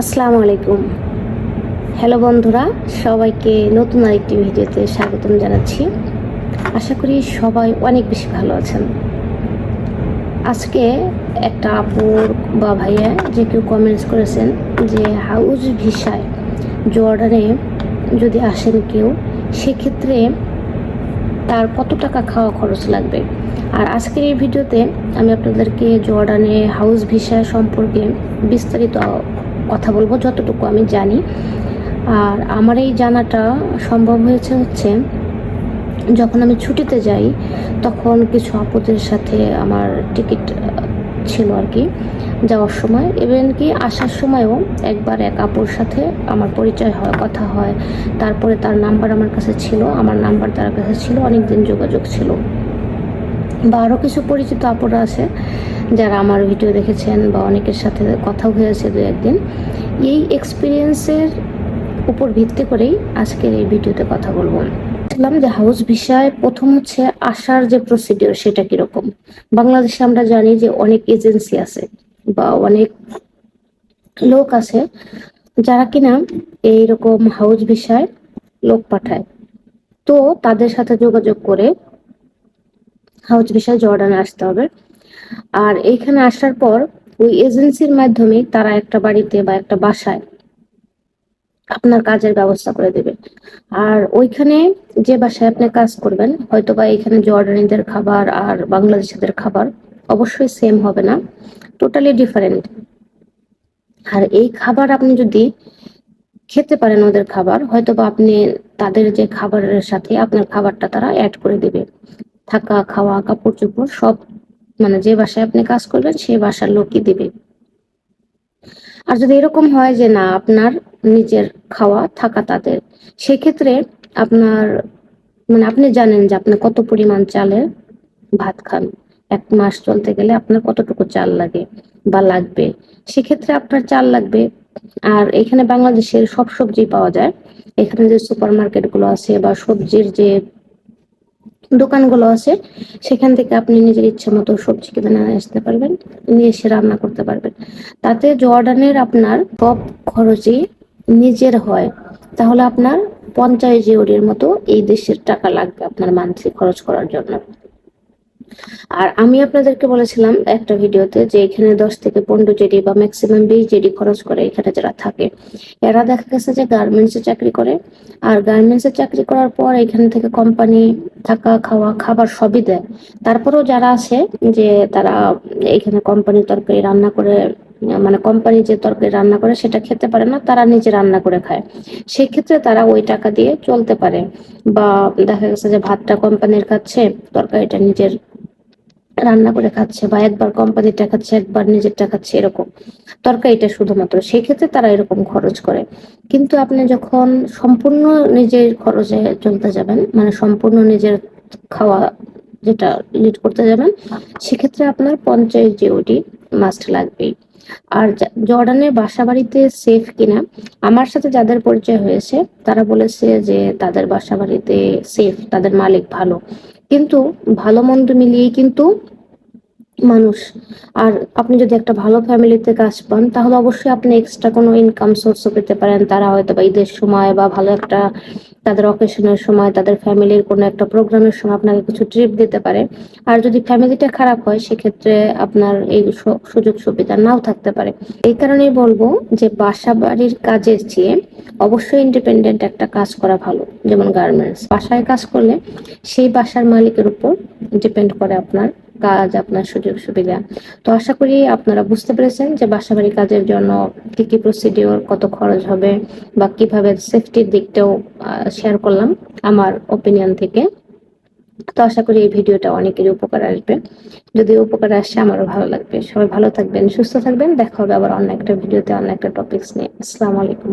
আসসালামু আলাইকুম। হ্যালো বন্ধুরা, সবাইকে নতুন আরেকটি ভিডিওতে স্বাগতম জানাচ্ছি। আশা করি সবাই অনেক বেশি ভালো আছেন। আজকে একটা আপুর বা ভাইয়া যে কেউ কমেন্টস করেছেন যে হাউস ভিসায় জর্ডানে যদি আসেন কেউ, সেক্ষেত্রে তার কত টাকা খাওয়া খরচ লাগবে? আর আজকের এই ভিডিওতে আমি আপনাদেরকে জর্ডানে হাউস ভিসা সম্পর্কে বিস্তারিত কথা বলব, যতটুকু আমি জানি। আর আমার এই জানাটা সম্ভব হয়েছে হচ্ছে, যখন আমি ছুটিতে যাই, তখন কিছু আপুদের সাথে আমার টিকিট ছিল আর কি, যাওয়ার সময়। ইভেন কি আসার সময়ও একবার এক আপুর সাথে আমার পরিচয় হয়, কথা হয়। তারপরে তার নাম্বার আমার কাছে ছিল, আমার নাম্বার তার কাছে ছিল অনেক দিন যোগাযোগ ছিল। বা আরও কিছু পরিচিত আপুরা আছে যারা আমার ভিডিও দেখেছেন বা অনেকের সাথে কথাও হয়েছে দু একদিন, এই এক্সপিরিয়েন্সের উপর ভিত্তি করেই আজকের এই ভিডিওতে কথা বলব। বলছিলাম যে হাউস ভিসায় প্রথম হচ্ছে আসার যে প্রসিডিওর সেটা কীরকম? বাংলাদেশে আমরা জানি যে অনেক এজেন্সি আছে বা অনেক লোক আছে যারা কিনা এইরকম হাউস ভিসায় লোক পাঠায়। তো তাদের সাথে যোগাযোগ করে হাউস ভিসায় জর্ডানে আসতে হবে। আর এইখানে আসার পর ওই এজেন্সির মাধ্যমে তারা একটা বাড়িতে বা একটা বাসায় আপনার কাজের ব্যবস্থা করে দেবে। আর ওইখানে যে বাসায় আপনি কাজ করবেন হয়তো বা এখানে জর্ডানিদের খাবার আর বাংলাদেশিদের খাবার অবশ্যই সেম হবে না টোটালি ডিফারেন্ট আর এই খাবার আপনি যদি খেতে পারেন ওদের খাবার হয়তো বা আপনি তাদের যে খাবারের সাথে আপনার খাবারটা তারা অ্যাড করে দেবে। থাকা, খাওয়া কাপড় চোপড় সব মানে যে বাসায় আপনি কাজ করবেন সেই বাসার লোকই দিবে। আর যদি এরকম হয় যে না, আপনার নিজের খাওয়া থাকা তাদের, সেক্ষেত্রে আপনার মানে আপনি জানেন যে আপনি কত পরিমাণ চালের ভাত খান। এক মাস চলতে গেলে আপনার কতটুকু চাল লাগে বা লাগবে। সেক্ষেত্রে আপনার চাল লাগবে। আর এখানে বাংলাদেশের সব সবজি পাওয়া যায়। এখানে যে সুপার মার্কেটগুলো আছে বা সবজির যে দোকানগুলো আছে, সেখান থেকে আপনি নিজের ইচ্ছা মতো সবজি কিনে নিয়ে আসতে পারবেন, নিয়ে এসে রান্না করতে পারবেন। তাতে জর্ডানের আপনার সব খরচই নিজের হয়। তাহলে আপনার পঞ্চাশ জিওরির মতো এই দেশের টাকা লাগবে আপনার মানসিক খরচ করার জন্য। আর আমি আপনাদেরকে বলেছিলাম একটা ভিডিওতে যে এখানে দশ থেকে পনেরো জেডি বা ম্যাক্সিমাম বিশ জেডি খরচ করে এখানে যারা থাকে, এরা দেখা গেছে যে গার্মেন্টসে চাকরি করে। আর গার্মেন্টসে চাকরি করার পর এখান থেকে কোম্পানি থাকা, খাওয়া, খাবার সবই দেয়। তারপরেও যারা আছে যে তারা এখানে কোম্পানির তরকারি রান্না করে মানে কোম্পানি যে তরকারি রান্না করে সেটা খেতে পারে না, তারা নিজে রান্না করে খায়। সেক্ষেত্রে তারা ওই টাকা দিয়ে চলতে পারে। বা দেখা গেছে যে ভাতটা কোম্পানির খাচ্ছে তরকারিটা নিজের রান্না করে খাচ্ছে বা একবার কোম্পানিটা খাচ্ছে একবার নিজেরটা খাচ্ছে এরকম। তরকারিটা শুধুমাত্র। সেই ক্ষেত্রে তারা এরকম খরচ করে। কিন্তু আপনি যখন সম্পূর্ণ নিজের খরচে চলতে যাবেন মানে সম্পূর্ণ নিজের খাওয়া যেটা লিড করতে যাবেন, সেক্ষেত্রে আপনার পঞ্চায়েত জিওটি মাস্ট লাগবেই। আর জর্ডানের বাসা বাড়িতে সেফ কিনা, আমার সাথে যাদের পরিচয় হয়েছে, তারা বলেছে যে তাদের বাসা বাড়িতে সেফ তাদের মালিক ভালো। কিন্তু ভালো মন্দ মিলিয়েই কিন্তু মানুষ। আর আপনি যদি একটা ভালো ফ্যামিলিতে কাজ পান, তাহলে অবশ্যই আপনি এক্সট্রা কোনো ইনকাম সোর্সও পেতে পারেন। তারা হয়তো বা ঈদের সময় বা ভালো একটা তাদের অকেশনের সময়, তাদের ফ্যামিলির কোনো একটা প্রোগ্রামের সময় আপনাকে কিছু ট্রিপ দিতে পারে। আর যদি ফ্যামিলিটা খারাপ হয়, সেক্ষেত্রে আপনার এই সুযোগ সুবিধা নাও থাকতে পারে। এই কারণেই বলব যে বাসা বাড়ির কাজের চেয়ে অবশ্যই ইন্ডিপেন্ডেন্ট একটা কাজ করা ভালো, যেমন গার্মেন্টস বাসায় কাজ করলে সেই বাসার মালিকের উপর ডিপেন্ড করে আপনার কাজ আপনার সুযোগ সুবিধা। তো আশা করি আপনারা বুঝতে পেরেছেন যে বাসাবাড়ি কাজের জন্য কি কি প্রসিডিওর কত খরচ হবে বা কীভাবে সেফটির দিকটাও শেয়ার করলাম আমার ওপিনিয়ন থেকে। তো আশা করি এই ভিডিওটা অনেকেরই উপকার আসবে। যদি উপকার আসে আমারও ভালো লাগবে। সবাই ভালো থাকবেন, সুস্থ থাকবেন। দেখা হবে আবার অন্য একটা ভিডিওতে অন্য একটা টপিকস নিয়ে। আসসালামু আলাইকুম।